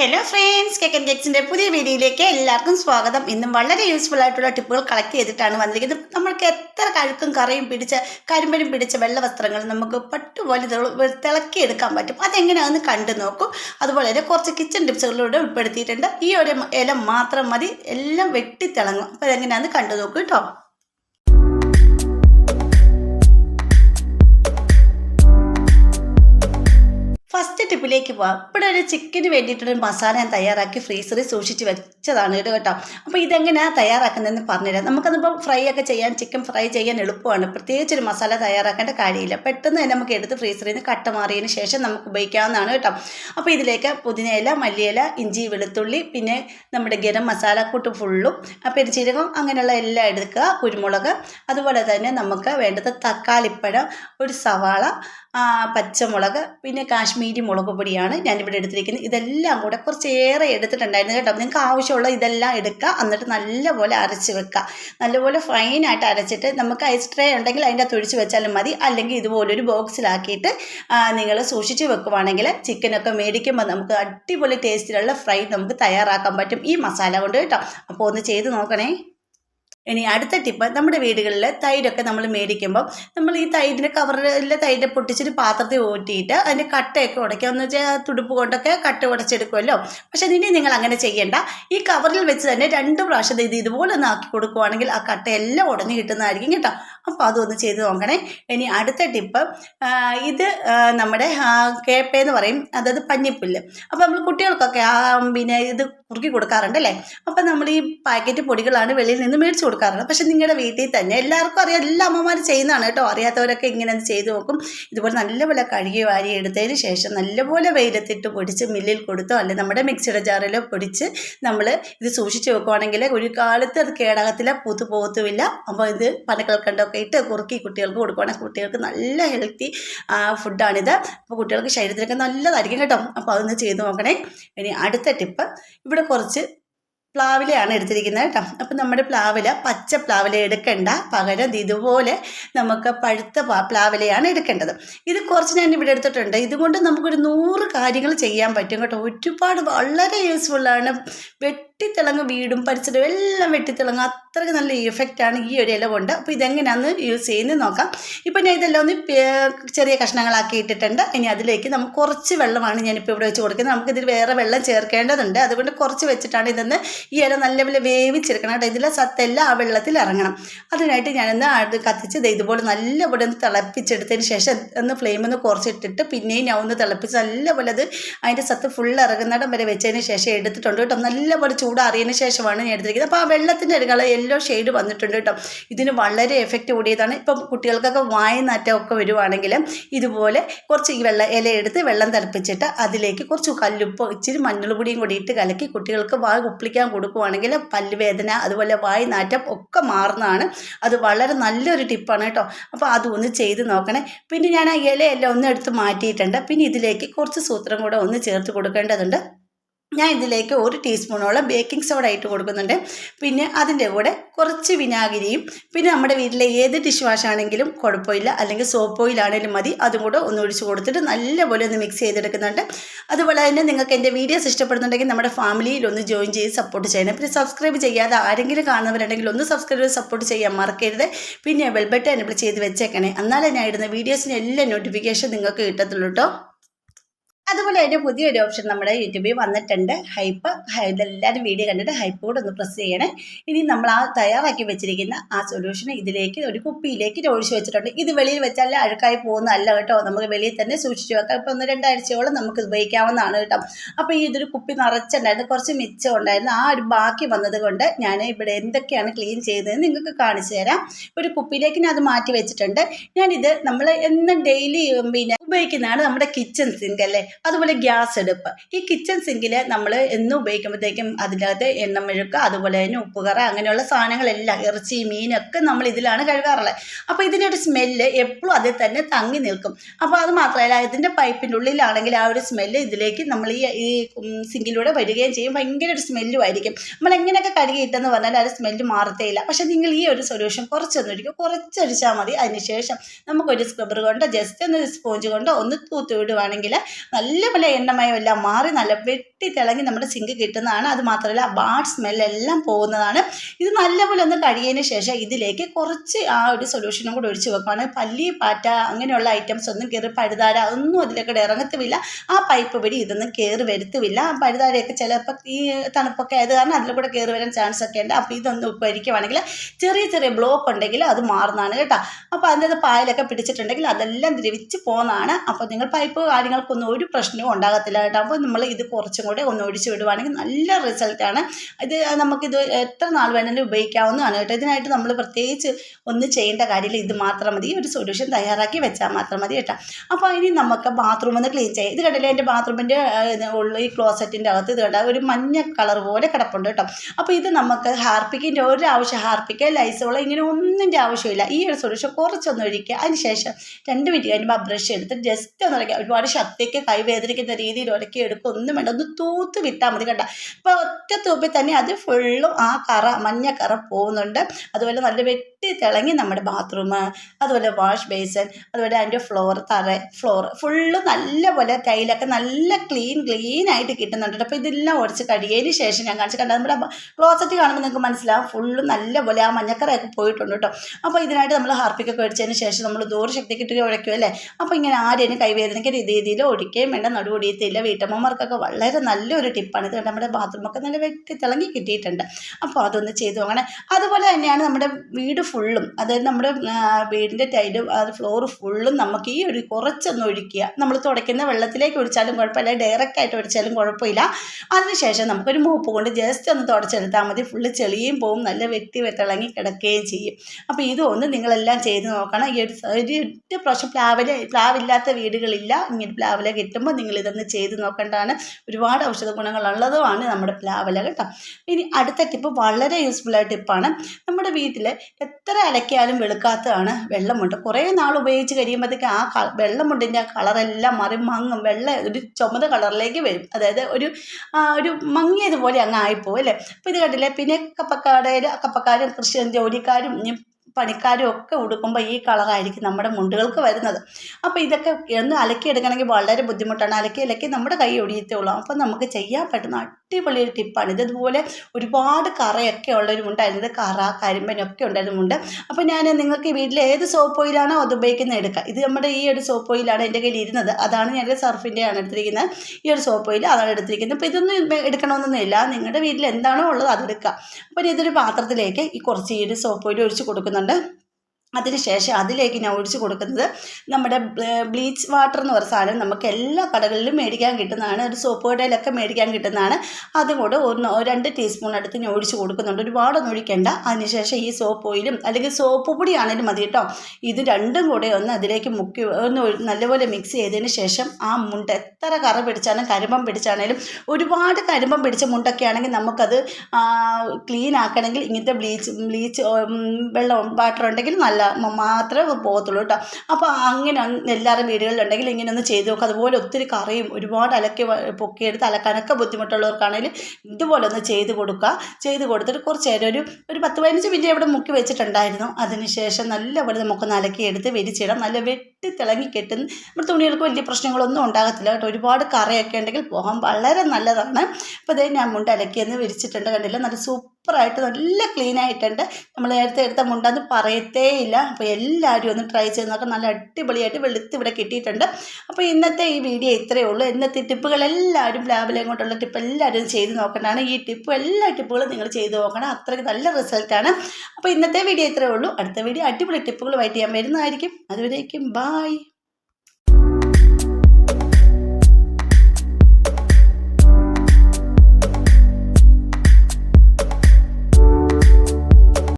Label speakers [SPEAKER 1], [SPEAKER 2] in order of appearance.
[SPEAKER 1] Hello friends കേക്കൻ കേക്സിന്റെ പുതിയ വീഡിയോയിലേക്ക് എല്ലാവർക്കും സ്വാഗതം. ഇന്നും വളരെ യൂസ്ഫുൾ ആയിട്ടുള്ള ടിപ്പുകൾ കളക്ട് ചെയ്തിട്ടാണ് വന്നിരിക്കുന്നത്. നമ്മൾക്ക് എത്ര കഴുക്കും കറിയും പിടിച്ച കരിമ്പനും പിടിച്ച വെള്ള വസ്ത്രങ്ങൾ നമുക്ക് പട്ടുപോലെ തെളു- തിളക്കിയെടുക്കാൻ പറ്റും. അതെങ്ങനെയാണെന്ന് കണ്ടു നോക്കും. അതുപോലെ തന്നെ കുറച്ച് കിച്ചൺ ടിപ്സുകളിലൂടെ ഉൾപ്പെടുത്തിയിട്ടുണ്ട്. ഈ ഒരു ഇല മാത്രം മതി. എല്ലാം വെട്ടിത്തിളങ്ങും. അപ്പോൾ അതെങ്ങനെയാണെന്ന് കണ്ടു നോക്കൂ കേട്ടോ. ഫസ്റ്റ് ടിപ്പിലേക്ക് പോവാം. ഇവിടെ ഒരു ചിക്കന് വേണ്ടിയിട്ടൊരു മസാല ഞാൻ തയ്യാറാക്കി ഫ്രീസറിൽ സൂക്ഷിച്ച് വെച്ചതാണ് ഇത് കേട്ടോ. അപ്പോൾ ഇതെങ്ങനെയാണ് തയ്യാറാക്കുന്നതെന്ന് പറഞ്ഞുതരാം. നമുക്കതിപ്പോൾ ഫ്രൈ ഒക്കെ ചെയ്യാൻ ചിക്കൻ ഫ്രൈ ചെയ്യാൻ എളുപ്പമാണ്. പ്രത്യേകിച്ച് ഒരു മസാല തയ്യാറാക്കേണ്ട കാര്യമില്ല. പെട്ടെന്ന് തന്നെ നമുക്ക് എടുത്ത് ഫ്രീസറിൽ നിന്ന് കട്ട മാറിയതിന് ശേഷം നമുക്ക് ഉപയോഗിക്കാവുന്നതാണ് കേട്ടോ. അപ്പോൾ ഇതിലേക്ക് പുതിനയില മല്ലിയില ഇഞ്ചി വെളുത്തുള്ളി പിന്നെ നമ്മുടെ ഗരം മസാലക്കൂട്ട് ഫുള്ളും പെരുചീരകം അങ്ങനെയുള്ള എല്ലാം എടുക്കുക. കുരുമുളക് അതുപോലെ തന്നെ നമുക്ക് വേണ്ടത് തക്കാളിപ്പഴം ഒരു സവാള പച്ചമുളക് പിന്നെ കാശ്മീരി മുളക് പൊടിയാണ് ഞാനിവിടെ എടുത്തിരിക്കുന്നത്. ഇതെല്ലാം കൂടെ കുറച്ചേറെ എടുത്തിട്ടുണ്ടായിരുന്നു കേട്ടോ. നിങ്ങൾക്ക് ആവശ്യമുള്ള ഇതെല്ലാം എടുക്കുക എന്നിട്ട് നല്ലപോലെ അരച്ച് വെക്കുക നല്ലപോലെ ഫൈനായിട്ട് അരച്ചിട്ട് നമുക്ക് ഐസ് ട്രേ ഉണ്ടെങ്കിൽ അതിന്റെ അകത്ത് ഒഴിച്ച് വെച്ചാലും മതി. അല്ലെങ്കിൽ ഇതുപോലൊരു ബോക്സിലാക്കിയിട്ട് നിങ്ങൾ സൂക്ഷിച്ച് വെക്കുവാണെങ്കിൽ ചിക്കനൊക്കെ മേടിക്കുമ്പോൾ നമുക്ക് അടിപൊളി ടേസ്റ്റിലുള്ള ഫ്രൈ നമുക്ക് തയ്യാറാക്കാൻ പറ്റും. ഈ മസാല കൊണ്ട് കേട്ടോ. അപ്പോൾ ഒന്ന് ചെയ്ത് നോക്കണേ. ഇനി അടുത്ത ടിപ്പ് നമ്മുടെ വീടുകളിൽ തൈരൊക്കെ നമ്മൾ മേടിക്കുമ്പോൾ നമ്മൾ ഈ തൈരിന്റെ കവറിൽ തൈര് പൊട്ടിച്ചിട്ട് പാത്രത്തിൽ ഓട്ടിയിട്ട് അതിന്റെ കട്ടയൊക്കെ ഉടയ്ക്കുക. എന്ന് വെച്ചാൽ തുടുപ്പ് കൊണ്ടൊക്കെ കട്ട ഉടച്ചെടുക്കുമല്ലോ പക്ഷെ ഇനി നിങ്ങൾ അങ്ങനെ ചെയ്യേണ്ട. ഈ കവറിൽ വെച്ച് തന്നെ രണ്ട് പ്രാവശ്യം ഇത് ഇതുപോലെ ഒന്ന് ആക്കി കൊടുക്കുവാണെങ്കിൽ ആ കട്ടയെല്ലാം ഉടഞ്ഞു കിട്ടുന്നതായിരിക്കും കേട്ടോ. അപ്പോൾ അതൊന്ന് ചെയ്ത് നോക്കണേ. ഇനി അടുത്ത ടിപ്പ് ഇത് നമ്മുടെ കേപ്പ എന്ന് പറയും. അതായത് പഞ്ഞിപ്പുല്ല്. അപ്പോൾ നമ്മൾ കുട്ടികൾക്കൊക്കെ ആ പിന്നെ ഇത് കുറുക്കി കൊടുക്കാറുണ്ട് അല്ലേ? അപ്പം നമ്മൾ ഈ പാക്കറ്റ് പൊടികളാണ് വെളിയിൽ നിന്ന് മേടിച്ച് കൊടുക്കാറുള്ളത്. പക്ഷേ നിങ്ങളുടെ വീട്ടിൽ തന്നെ എല്ലാവർക്കും അറിയാം എല്ലാ അമ്മമാരും ചെയ്യുന്നതാണ് കേട്ടോ. അറിയാത്തവരൊക്കെ ഇങ്ങനെ ചെയ്ത് നോക്കും. ഇതുപോലെ നല്ലപോലെ കഴുകി വാരി എടുത്തതിന് ശേഷം നല്ലപോലെ വെയിലത്തിട്ട് പൊടിച്ച് മില്ലിൽ കൊടുത്തോ അല്ലെങ്കിൽ നമ്മുടെ മിക്സിയുടെ ജാറിലോ പൊടിച്ച് നമ്മൾ ഇത് സൂക്ഷിച്ച് വെക്കുവാണെങ്കിൽ ഒരു കാലത്ത് അത് കേടകത്തില്ല പൂത്ത് പോകത്തുമില്ല. അപ്പോൾ ഇത് പനക്കൽക്കണ്ടൊക്കെ ഇട്ട് കുറുക്കി കുട്ടികൾക്ക് കൊടുക്കുവാണെങ്കിൽ കുട്ടികൾക്ക് നല്ല ഹെൽത്തി ഫുഡാണിത്. അപ്പോൾ കുട്ടികൾക്ക് ശരീരത്തിനൊക്കെ നല്ലതായിരിക്കും കേട്ടോ. അപ്പോൾ അതൊന്ന് ചെയ്ത് നോക്കണേ. ഇനി അടുത്ത ടിപ്പ്. ഇവിടെ കുറച്ച് പ്ലാവിലയാണ് എടുത്തിരിക്കുന്നത് കേട്ടോ. അപ്പം നമ്മുടെ പ്ലാവില പച്ച പ്ലാവില എടുക്കേണ്ട. പകരം ഇതുപോലെ നമുക്ക് പഴുത്ത പ്ലാവിലയാണ് എടുക്കേണ്ടത്. ഇത് കുറച്ച് ഞാൻ ഇവിടെ എടുത്തിട്ടുണ്ട്. ഇതുകൊണ്ട് നമുക്കൊരു നൂറ് കാര്യങ്ങൾ ചെയ്യാൻ പറ്റും കേട്ടോ. ഒരുപാട് വളരെ യൂസ്ഫുള്ളാണ് വെട്ടിത്തിളങ്ങ് വീടും പരിസരവും എല്ലാം വെട്ടിത്തിളങ്ങും. അത്രയ്ക്ക് നല്ല ഇഫക്റ്റാണ് ഈ ഒരു ഇല കൊണ്ട് അപ്പോൾ ഇതെങ്ങനെയാണെന്ന് യൂസ് ചെയ്യുന്നത് നോക്കാം. ഇപ്പോൾ ഞാൻ ഇതെല്ലാം ഒന്ന് ചെറിയ കഷ്ണങ്ങളാക്കി ഇട്ടിട്ടുണ്ട്. ഇനി അതിലേക്ക് നമുക്ക് കുറച്ച് വെള്ളമാണ് ഞാനിപ്പോൾ ഇവിടെ വെച്ച് കൊടുക്കുന്നത്. നമുക്കിതിൽ വേറെ വെള്ളം ചേർക്കേണ്ടതുണ്ട്. അതുകൊണ്ട് കുറച്ച് വെച്ചിട്ടാണ് ഇതൊന്ന് ഈ ഇല നല്ലപോലെ വേവിച്ചെടുക്കണം കേട്ടോ. ഇതിലെ സത്തെല്ലാം ആ വെള്ളത്തിൽ ഇറങ്ങണം. അതിനായിട്ട് ഞാനൊന്ന് അത് കത്തിച്ച് ഇതുപോലെ ഇതുപോലെ നല്ലപോലെ ഒന്ന് തിളപ്പിച്ചെടുത്തതിന് ശേഷം ഒന്ന് ഫ്ലെയിം ഒന്ന് കുറച്ചിട്ടിട്ട് പിന്നെയും ഞാൻ ഒന്ന് തിളപ്പിച്ച് നല്ലപോലെ അത് അതിന്റെ സത്ത് ഫുൾ ഇറങ്ങുന്നിടം വരെ വെച്ചതിന് ശേഷം എടുത്തിട്ടുണ്ട് കേട്ടോ. നല്ലപോലെ ചൂടാറിയതിന് ശേഷമാണ് ഞാൻ എടുത്തിരിക്കുന്നത്. അപ്പോൾ ആ വെള്ളത്തിന്റെ ഒരു കളർ യെല്ലോ ഷെയ്ഡ് വന്നിട്ടുണ്ട് കേട്ടോ. ഇതിന് വളരെ എഫക്റ്റ് കൂടിയതാണ്. ഇപ്പം കുട്ടികൾക്കൊക്കെ വായനാറ്റമൊക്കെ വരുവാണെങ്കിൽ ഇതുപോലെ കുറച്ച് ഈ വെള്ളം ഇല എടുത്ത് വെള്ളം തിളപ്പിച്ചിട്ട് അതിലേക്ക് കുറച്ച് കല്ലുപ്പ് ഇച്ചിരി മഞ്ഞൾപൊടിയും കൂടി ഇട്ട് കലക്കി കുട്ടികൾക്ക് വായ കുപ്പിളിക്കാൻ കൊടുക്കുവാണെങ്കിൽ പല്ലുവേദന അതുപോലെ വായനാറ്റം ഒക്കെ മാറുന്നതാണ്. അത് വളരെ നല്ലൊരു ടിപ്പാണ് കേട്ടോ. അപ്പോൾ അതൊന്ന് ചെയ്ത് നോക്കണേ. പിന്നെ ഞാൻ ആ ഇലയെല്ലാം ഒന്ന് എടുത്ത് മാറ്റിയിട്ടുണ്ട്. പിന്നെ ഇതിലേക്ക് കുറച്ച് സൂത്രം കൂടെ ഒന്ന് ചേർത്ത് കൊടുക്കേണ്ടതുണ്ട്. ഞാൻ ഇതിലേക്ക് ഒരു ടീസ്പൂണോളം ബേക്കിംഗ് സോഡ ഇട്ട് കൊടുക്കുന്നുണ്ട്. പിന്നെ അതിന്റെ കൂടെ കുറച്ച് വിനാഗിരിയും പിന്നെ നമ്മുടെ വീട്ടിലെ ഏത് ഡിഷ് വാഷ് ആണെങ്കിലും കുഴപ്പമില്ല അല്ലെങ്കിൽ സോപ്പ് ഓയിലാണെങ്കിലും മതി. അതും കൂടെ ഒന്ന് ഒഴിച്ച് കൊടുത്തിട്ട് നല്ലപോലെ ഒന്ന് മിക്സ് ചെയ്തെടുക്കുന്നുണ്ട്. അതുപോലെ തന്നെ നിങ്ങൾക്ക് എന്റെ വീഡിയോസ് ഇഷ്ടപ്പെടുന്നുണ്ടെങ്കിൽ നമ്മുടെ ഫാമിലിയിൽ ഒന്ന് ജോയിൻ ചെയ്ത് സപ്പോർട്ട് ചെയ്യണം. പിന്നെ സബ്സ്ക്രൈബ് ചെയ്യാതെ ആരെങ്കിലും കാണുന്നവരുണ്ടെങ്കിൽ ഒന്ന് സബ്സ്ക്രൈബ് ചെയ്ത് സപ്പോർട്ട് ചെയ്യാൻ മറക്കരുത്. പിന്നെ ബെൽബട്ടൺ എനബിൾ ചെയ്ത് വെച്ചേക്കണേ. എന്നാലേ ഞാൻ ഇടുന്ന വീഡിയോസിന് എല്ലാ നോട്ടിഫിക്കേഷൻ നിങ്ങൾക്ക് കിട്ടത്തുള്ളൂ കേട്ടോ അതുപോലെ അതിന്റെ പുതിയൊരു ഓപ്ഷൻ നമ്മുടെ യൂട്യൂബിൽ വന്നിട്ടുണ്ട്. ഹൈപ്പ് ഇതെല്ലാവരും വീഡിയോ കണ്ടിട്ട് ഹൈപ്പ് കൂടെ ഒന്ന് പ്രസ് ചെയ്യണേ. ഇനി നമ്മൾ ആ തയ്യാറാക്കി വെച്ചിരിക്കുന്ന ആ സൊല്യൂഷൻ ഇതിലേക്ക് ഒരു കുപ്പിയിലേക്ക് ഒഴിച്ചു വെച്ചിട്ടുണ്ട്. ഇത് വെളിയിൽ വെച്ചാൽ അഴുക്കായി പോകുന്നതല്ല കേട്ടോ. നമുക്ക് വെളിയിൽ തന്നെ സൂക്ഷിച്ചു വെക്കാം. ഇപ്പോൾ ഒന്ന് രണ്ടാഴ്ചയോളം നമുക്ക് ഉപയോഗിക്കാവുന്നതാണ് കേട്ടോ. അപ്പോൾ ഈ ഇതൊരു കുപ്പി നിറച്ചുണ്ടായിരുന്നു കുറച്ച് മിച്ചം ഉണ്ടായിരുന്നു. ആ ഒരു ബാക്കി വന്നത് കൊണ്ട് ഞാൻ ഇവിടെ എന്തൊക്കെയാണ് ക്ലീൻ ചെയ്തതെന്ന് നിങ്ങൾക്ക് കാണിച്ചു തരാം. ഒരു കുപ്പിയിലേക്ക് ഞാൻ അത് മാറ്റി വെച്ചിട്ടുണ്ട്. ഞാനിത് നമ്മൾ എന്നും ഡെയിലി പിന്നെ ഉപയോഗിക്കുന്നതാണ് നമ്മുടെ കിച്ചൺ സിങ്ക് അല്ലേ? അതുപോലെ ഗ്യാസ് അടുപ്പ്. ഈ കിച്ചൺ സിങ്കിൽ നമ്മൾ എന്നും ഉപയോഗിക്കുമ്പോഴത്തേക്കും അതിനകത്ത് എണ്ണമെഴുക്ക് അതുപോലെ തന്നെ ഉപ്പുകറ അങ്ങനെയുള്ള സാധനങ്ങളെല്ലാം ഇറച്ചി മീനൊക്കെ നമ്മൾ ഇതിലാണ് കഴുകാറുള്ളത്. അപ്പോൾ ഇതിന്റെ ഒരു സ്മെല്ല് എപ്പോഴും അതിൽ തന്നെ തങ്ങി നിൽക്കും. അപ്പോൾ അത് മാത്രമല്ല ഇതിന്റെ പൈപ്പിന്റെ ഉള്ളിലാണെങ്കിൽ ആ ഒരു സ്മെല്ല് ഇതിലേക്ക് നമ്മൾ ഈ ഈ സിങ്കിലൂടെ വരികയും ചെയ്യും. ഭയങ്കര ഒരു സ്മെല്ലും ആയിരിക്കും. നമ്മൾ എങ്ങനെയൊക്കെ കഴുകിയിട്ടെന്ന് പറഞ്ഞാൽ ആ ഒരു സ്മെല്ല് മാറത്തേയില്ല പക്ഷേ നിങ്ങൾ ഈ ഒരു സൊല്യൂഷൻ കുറച്ചൊന്നും ഒഴിക്കും കുറച്ചൊഴിച്ചാൽ മതി. അതിനുശേഷം നമുക്കൊരു സ്ക്രബർ കൊണ്ട് ജസ്റ്റ് ഒന്ന് സ്പോഞ്ച് കൊണ്ട് കൊണ്ട് ഒന്ന് തൂത്ത് വിടുവാണെങ്കിൽ നല്ലപോലെ എണ്ണമയം എല്ലാം മാറി നല്ല വെട്ടി തിളങ്ങി നമ്മുടെ സിങ്ക് കിട്ടുന്നതാണ്. അത് മാത്രമല്ല ബാഡ് സ്മെല്ലെല്ലാം പോകുന്നതാണ്. ഇത് നല്ലപോലെ ഒന്ന് കഴിയതിന് ശേഷം ഇതിലേക്ക് കുറച്ച് ആ ഒരു സൊല്യൂഷനും കൂടെ ഒഴിച്ച് വെക്കുവാണ്. പല്ലി പാറ്റ അങ്ങനെയുള്ള ഐറ്റംസ് ഒന്നും കയറി പഴുതാര ഒന്നും അതിലേക്കൂടെ ഇറങ്ങത്തുമില്ല. ആ പൈപ്പ് വഴി ഇതൊന്നും കയറി വരുത്തുമില്ല ആ പഴുതാരയൊക്കെ ചിലപ്പോൾ ഈ തണുപ്പൊക്കെ ആയത് കാരണം അതിലൂടെ കയറി വരാൻ ചാൻസ് ഒക്കെ ഉണ്ട്. അപ്പോൾ ഇതൊന്ന് ഉപകരിക്കുവാണെങ്കിൽ ചെറിയ ചെറിയ ബ്ലോക്ക് ഉണ്ടെങ്കിൽ അത് മാറുന്നതാണ് കേട്ടോ. അപ്പോൾ അതിന്റെ പായലൊക്കെ പിടിച്ചിട്ടുണ്ടെങ്കിൽ അതെല്ലാം ദ്രവിച്ച് പോകുന്നതാണ്. അപ്പോൾ നിങ്ങൾ പൈപ്പ് കാര്യങ്ങൾക്കൊന്നും ഒരു പ്രശ്നവും ഉണ്ടാകത്തില്ല കേട്ടോ. അപ്പോൾ നമ്മൾ ഇത് കുറച്ചും കൂടെ ഒന്ന് ഒഴിച്ച് വിടുവാണെങ്കിൽ നല്ല റിസൾട്ടാണ് ഇത് നമുക്കിത് എത്ര നാൾ വേണമെങ്കിലും ഉപയോഗിക്കാവുന്നതാണ് കേട്ടോ. ഇതിനായിട്ട് നമ്മൾ പ്രത്യേകിച്ച് ഒന്നും ചെയ്യേണ്ട കാര്യമില്ല. ഇത് മാത്രം മതി. ഒരു സൊല്യൂഷൻ തയ്യാറാക്കി വെച്ചാൽ മാത്രം മതി കേട്ടോ. അപ്പോൾ ഇനി നമുക്ക് ബാത്റൂം ഒന്ന് ക്ലീൻ ചെയ്യാം. ഇത് കണ്ടില്ലേ എന്റെ ബാത്റൂമിന്റെ ഉള്ള ഈ ക്ലോസറ്റിന്റെ അകത്ത് ഇത് കണ്ടാൽ ഒരു മഞ്ഞ കളർ പോലെ കിടപ്പുണ്ട് കേട്ടോ. അപ്പോൾ ഇത് നമുക്ക് ഹാർപ്പിക്കിന്റെ ഒരു ആവശ്യം ഹാർപ്പിക്ക് ലൈസോളോ ഇങ്ങനെ ഒന്നിന്റെ ആവശ്യമില്ല. ഈ ഒരു സൊല്യൂഷൻ കുറച്ചൊന്ന് ഒഴിക്കുക. അതിന് ശേഷം രണ്ട് മിനിറ്റ് കഴിയുമ്പോൾ ആ ബ്രഷ് എടുത്ത് ജസ്റ്റ് ഒന്ന് ഉരയ്ക്കുക ഒരുപാട് ശക്തിക്ക് കൈ വേദനിക്കുന്ന രീതിയിൽ ഉരക്കി എടുക്കുക ഒന്നും വേണ്ട. ഒന്ന് തൂത്ത് വിട്ടാൽ മതി കണ്ട. അപ്പോൾ ഒറ്റ തൂപ്പിൽ തന്നെ അത് ഫുള്ളും ആ കറ മഞ്ഞ കറ പോകുന്നുണ്ട്. അതുപോലെ നല്ല വെട്ടി തിളങ്ങി നമ്മുടെ ബാത്റൂം അതുപോലെ വാഷ് ബേസൻ അതുപോലെ അതിന്റെ ഫ്ലോർ തറ ഫ്ലോർ ഫുള്ളും നല്ലപോലെ ടൈലൊക്കെ നല്ല ക്ലീൻ ക്ലീൻ ആയിട്ട് കിട്ടുന്നുണ്ട് അപ്പോൾ ഇതെല്ലാം ഉടച്ച് കഴിയതിന് ശേഷം ഞാൻ കാണിച്ചു കണ്ടത് നമ്മുടെ ക്ലോസറ്റ് കാണുമ്പോൾ നിങ്ങൾക്ക് മനസ്സിലാവും. ഫുള്ളും നല്ലപോലെ ആ മഞ്ഞക്കറയൊക്കെ പോയിട്ടുണ്ട് കേട്ടോ. അപ്പോൾ ഇതിനായിട്ട് നമ്മൾ ഹാർപ്പിക്കൊക്കെ അടിച്ചതിന് ശേഷം നമ്മൾ ദൂരശക്തിക്ക് ഇട്ട് ഉഴയ്ക്കും അപ്പോൾ ഇങ്ങനെ ആരെയും കൈവേദനയ്ക്ക് രീതിയിൽ ഒഴിക്കുകയും വേണ്ട നടുവൊടിയത്തില്ല വീട്ടമ്മമാർക്കൊക്കെ വളരെ നല്ലൊരു ടിപ്പാണ്. ഇത് നമ്മുടെ ബാത്റൂമൊക്കെ നല്ല വെട്ടി തിളങ്ങി കിട്ടിയിട്ടുണ്ട്. അപ്പോൾ അതൊന്ന് ചെയ്തു നോക്കണേ. അതുപോലെ തന്നെയാണ് നമ്മുടെ വീട് ഫുള്ളും അതായത് നമ്മുടെ വീടിന്റെ ടൈലും അത് ഫ്ലോർ ഫുള്ളും നമുക്ക് ഈ ഒരു കുറച്ചൊന്ന് ഒഴിക്കുക. നമ്മൾ തുടയ്ക്കുന്ന വെള്ളത്തിലേക്ക് ഒഴിച്ചാലും കുഴപ്പമില്ല. ഡയറക്റ്റ് ആയിട്ട് ഒഴിച്ചാലും കുഴപ്പമില്ല. അതിനുശേഷം നമുക്കൊരു മൂപ്പ് കൊണ്ട് ജസ്റ്റ് ഒന്ന് തുടച്ചെടുത്താൽ മതി. ഫുള്ള് ചെളിയും പോവും. നല്ല വെട്ടി തിളങ്ങി കിടക്കുകയും ചെയ്യും. അപ്പോൾ ഇതൊന്ന് നിങ്ങളെല്ലാം ചെയ്ത് നോക്കണം. ഈ ഒരു ഒരു പ്രാവശ്യം പ്ലാവിൽ പ്ലാവില പ്ലാവില്ലാത്ത വീടുകളില്ല. ഇങ്ങനെ പ്ലാവില കിട്ടുമ്പോൾ നിങ്ങൾ ഇതൊന്ന് ചെയ്ത് നോക്കേണ്ടതാണ്. ഒരുപാട് ഔഷധ ഗുണങ്ങളുള്ളതുമാണ് നമ്മുടെ പ്ലാവില കേട്ടോ ഇനി അടുത്ത ടിപ്പ് വളരെ യൂസ്ഫുള്ളായ ടിപ്പാണ് നമ്മുടെ വീട്ടിൽ എത്ര അലക്കിയാലും വെളുക്കാത്തതാണ് വെള്ളമുണ്ട്. കുറേ നാൾ ഉപയോഗിച്ച് കഴിയുമ്പോഴത്തേക്ക് ആ വെള്ളമുണ്ടിന്റെ ആ കളറെല്ലാം മാറി മങ്ങും. വെള്ള ഒരു ചുമത കളറിലേക്ക് വരും. അതായത് ഒരു ഒരു മങ്ങിയതുപോലെ അങ്ങ് ആയിപ്പോവും അല്ലേ? അപ്പോൾ ഇത് കണ്ടില്ലേ? പിന്നെ കപ്പക്കാടയിൽ കപ്പക്കാരും കൃഷി ജോലിക്കാരും പണിക്കാരും ഒക്കെ ഉടുക്കുമ്പോൾ ഈ കളറായിരിക്കും നമ്മുടെ മുണ്ടുകൾക്ക് വരുന്നത്. അപ്പോൾ ഇതൊക്കെ ഒന്ന് അലക്കിയെടുക്കണമെങ്കിൽ വളരെ ബുദ്ധിമുട്ടാണ്. അലക്കി അലക്കി നമ്മുടെ കൈ ഒടിയത്തേ ഉള്ളൂ. അപ്പോൾ നമുക്ക് ചെയ്യാൻ പറ്റുന്ന അടിപൊളി ഒരു ടിപ്പാണ് ഇതുപോലെ ഒരുപാട് കറയൊക്കെ ഉള്ളൊരു മുണ്ടായിരുന്നു. ഇത് കറ കരിമ്പനൊക്കെ ഉണ്ടായിരുന്ന മുണ്ട്. അപ്പോൾ ഞാൻ നിങ്ങൾക്ക് വീട്ടിൽ ഏത് സോപ്പ് ഓയിലാണോ അത് ഉപയോഗിക്കുന്നത് എടുക്കുക ഇത് നമ്മുടെ ഈ ഒരു സോപ്പ് ഓയിലാണ് എന്റെ കയ്യിൽ ഇരുന്നത്. അതാണ് ഞാൻ സർഫിന്റെ ആണ് എടുത്തിരിക്കുന്നത്. ഈ ഒരു സോപ്പ് ഓയിൽ അതാണ് എടുത്തിരിക്കുന്നത്. അപ്പോൾ ഇതൊന്നും എടുക്കണമെന്നൊന്നുമില്ല നിങ്ങളുടെ വീട്ടിൽ എന്താണോ ഉള്ളത് അതെടുക്കുക അപ്പോൾ ഇതൊരു പാത്രത്തിലേക്ക് ഈ കുറച്ച് ഈ ഒരു സോപ്പ് ഓയിൽ ഒഴിച്ച് കൊടുക്കുന്നുണ്ട് അതിനുശേഷം അതിലേക്ക് ഞാൻ ഒഴിച്ചു കൊടുക്കുന്നത് നമ്മുടെ ബ്ലീച്ച് വാട്ടർ എന്ന് പറയുന്ന സാധനം നമുക്ക് എല്ലാ കടകളിലും മേടിക്കാൻ കിട്ടുന്നതാണ്. ഒരു സോപ്പ് കടയിലൊക്കെ മേടിക്കാൻ കിട്ടുന്നതാണ്. അതും കൂടെ ഒന്ന് രണ്ട് ടീസ്പൂൺ അടുത്ത് ഞാൻ ഒഴിച്ചു കൊടുക്കുന്നുണ്ട്. ഒരുപാടൊന്നും ഒഴിക്കേണ്ട. അതിനുശേഷം ഈ സോപ്പ് ഓയിലും അല്ലെങ്കിൽ സോപ്പ് പൊടിയാണെങ്കിലും മതി കേട്ടോ. ഇത് രണ്ടും കൂടെ ഒന്ന് അതിലേക്ക് മുക്കി ഒന്ന് നല്ലപോലെ മിക്സ് ചെയ്തതിന് ശേഷം ആ മുണ്ട എത്ര കറ പിടിച്ചാലും കരിമ്പം പിടിച്ചാണേലും ഒരുപാട് കരിമ്പം പിടിച്ച മുണ്ടൊക്കെ ആണെങ്കിൽ നമുക്കത് ക്ലീൻ ആക്കണമെങ്കിൽ ഇങ്ങനത്തെ ബ്ലീച്ച് ബ്ലീച്ച് വെള്ളം വാട്ടർ ഉണ്ടെങ്കിൽ നല്ല മ- മാത്രമേ പോകത്തുള്ളൂ കേട്ടോ. അപ്പോൾ അങ്ങനെ എല്ലാവരും വീടുകളിലുണ്ടെങ്കിൽ ഇങ്ങനെ ഒന്ന് ചെയ്ത് നോക്കുക അതുപോലെ ഒത്തിരി കറിയും ഒരുപാട് അലക്കി പൊക്കിയെടുത്ത് അലക്കാനൊക്കെ ബുദ്ധിമുട്ടുള്ളവർക്കാണെങ്കിൽ ഇതുപോലെ ഒന്ന് ചെയ്ത് കൊടുക്കുക. ചെയ്ത് കൊടുത്തിട്ട് കുറച്ച് നേരം ഒരു ഒരു പത്ത് പതിനഞ്ച് മിനിറ്റ് അവിടെ മുക്കി വെച്ചിട്ടുണ്ടായിരുന്നു. അതിനുശേഷം നല്ലപോലെ നമുക്കൊന്ന് അലക്കിയെടുത്ത് വിരിച്ചിടാം നല്ല വെട്ടി തിളങ്ങി കെട്ടുന്ന നമ്മുടെ തുണികൾക്ക് വലിയ പ്രശ്നങ്ങളൊന്നും ഉണ്ടാകത്തില്ല കേട്ടോ. ഒരുപാട് കറിയൊക്കെ ഉണ്ടെങ്കിൽ പോകാൻ വളരെ നല്ലതാണ്. അപ്പോൾ അതേ ഞാൻ മുണ്ട് അലക്കിയെന്ന് വിരിച്ചിട്ടുണ്ട് കണ്ടില്ല? നല്ല സൂപ്പറായിട്ട് നല്ല ക്ലീൻ ആയിട്ടുണ്ട്. നമ്മൾ നേരത്തെ എടുത്ത മുണ്ടെന്ന് പറയത്തേ ഇല്ല. അപ്പോൾ എല്ലാവരും ഒന്ന് ട്രൈ ചെയ്ത് നോക്കാം. നല്ല അടിപൊളിയായിട്ട് വെളുത്ത് ഇവിടെ കിട്ടിയിട്ടുണ്ട്. അപ്പോൾ ഇന്നത്തെ ഈ വീഡിയോ ഇത്രയേ ഉള്ളൂ. ഇന്നത്തെ ടിപ്പുകൾ എല്ലാവരും ലാബിലെ കൊണ്ടുള്ള ടിപ്പ് എല്ലാവരും ചെയ്ത് നോക്കേണ്ടതാണ്. ഈ ടിപ്പ് എല്ലാ ടിപ്പുകളും നിങ്ങൾ ചെയ്ത് നോക്കണം. അത്രയ്ക്ക് നല്ല റിസൾട്ടാണ് അപ്പോൾ ഇന്നത്തെ വീഡിയോ ഇത്രയേ ഉള്ളൂ. അടുത്ത വീഡിയോ അടിപൊളി ടിപ്പുകളുമായിട്ട് ഞാൻ വരുന്നതായിരിക്കും. അതുവരേക്കും ബായ്